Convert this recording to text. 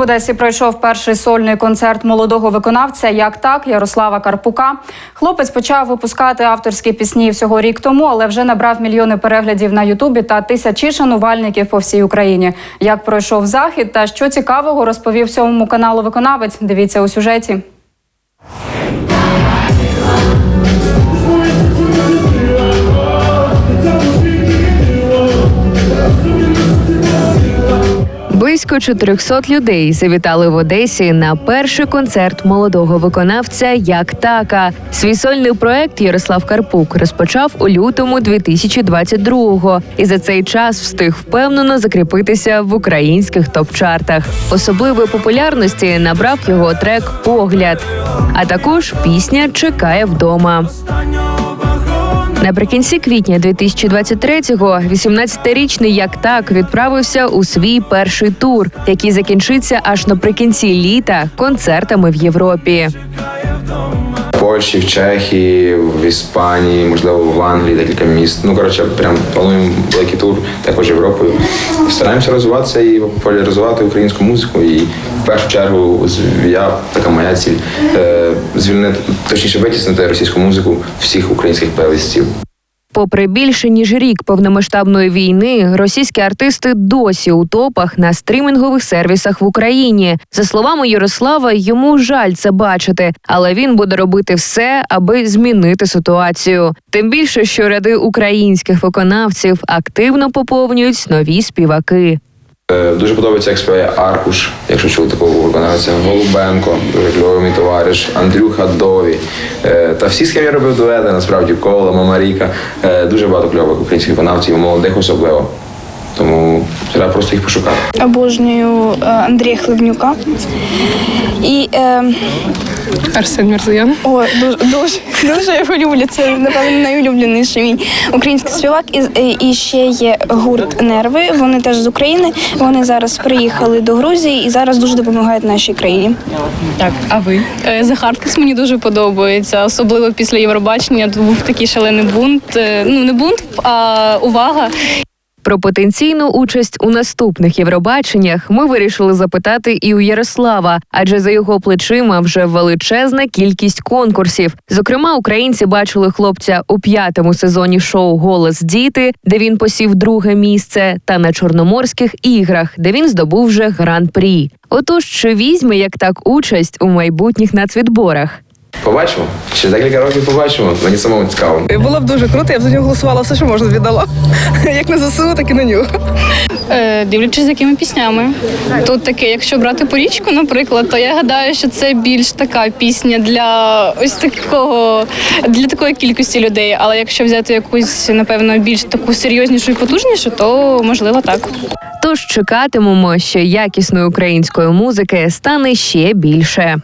В Одесі пройшов перший сольний концерт молодого виконавця Як так Ярослава Карпука. Хлопець почав випускати авторські пісні всього рік тому, але вже набрав мільйони переглядів на Ютубі та тисячі шанувальників по всій Україні. Як пройшов захід та що цікавого розповів сьомому каналу виконавець. Дивіться у сюжеті. Близько 400 людей завітали в Одесі на перший концерт молодого виконавця Як така. Свій сольний проект Ярослав Карпук розпочав у лютому 2022-го і за цей час встиг впевнено закріпитися в українських топ-чартах. Особливої популярності набрав його трек Погляд, а також пісня Чекає вдома. Наприкінці квітня 2023-го 18-річний як так відправився у свій перший тур, який закінчиться аж наприкінці літа концертами в Європі. Польщі, в Чехії, в Іспанії, можливо, в Англії декілька міст. Ну коротше, прям плануємо великий тур, також Європою. Стараємося розвиватися і популяризувати українську музику. І в першу чергу я така моя ціль е, звільнити, точніше витіснити російську музику всіх українських плейлистів. Попри більше ніж рік повномасштабної війни, російські артисти досі у топах на стрімінгових сервісах в Україні. За словами Ярослава, йому жаль це бачити, але він буде робити все, аби змінити ситуацію. Тим більше, що ряди українських виконавців активно поповнюють нові співаки. Е, Дуже подобається, співає Аркуш, якщо чули такого виконавця, Голубенко, дуже кльовий мій товариш, Андрюха Дові. Е, Та всі, з ким я робив дуети, насправді, Кола, Мамаріка. Е, Дуже багато кльових українських виконавців, молодих особливо. Тому треба просто їх пошукати. обожнюю е, Андрія Хливнюка. І е, Арсен Мірзоян. о, дуже, дуже, дуже його люблю. Це, напевно, найулюбленіший мій український співак. І, е, і ще є гурт Нерви. Вони теж з України. Вони зараз приїхали до Грузії і зараз дуже допомагають нашій країні. Так, а ви? Захаркис мені дуже подобається, особливо після Євробачення. Був такий шалений бунт. Е, Ну не бунт, а увага. Про потенційну участь у наступних Євробаченнях ми вирішили запитати і у Ярослава, адже за його плечима вже величезна кількість конкурсів. Зокрема, українці бачили хлопця у п'ятому сезоні шоу Голос діти, де він посів друге місце, та на Чорноморських іграх, де він здобув вже гран-прі. Отож, чи візьме як так участь у майбутніх нацвідборах? Побачимо. Через декілька років побачимо. Мені самому цікаво. Було б дуже круто, я б за нього голосувала все, що можна віддала. Як на ЗСУ, так і на нього. Е, Дивлячись, з якими піснями. Тут таке, якщо брати порічку, наприклад, то я гадаю, що це більш така пісня для ось такого для такої кількості людей. Але якщо взяти якусь, напевно, більш таку серйознішу і потужнішу, то можливо так. Тож чекатимемо, що якісної української музики стане ще більше.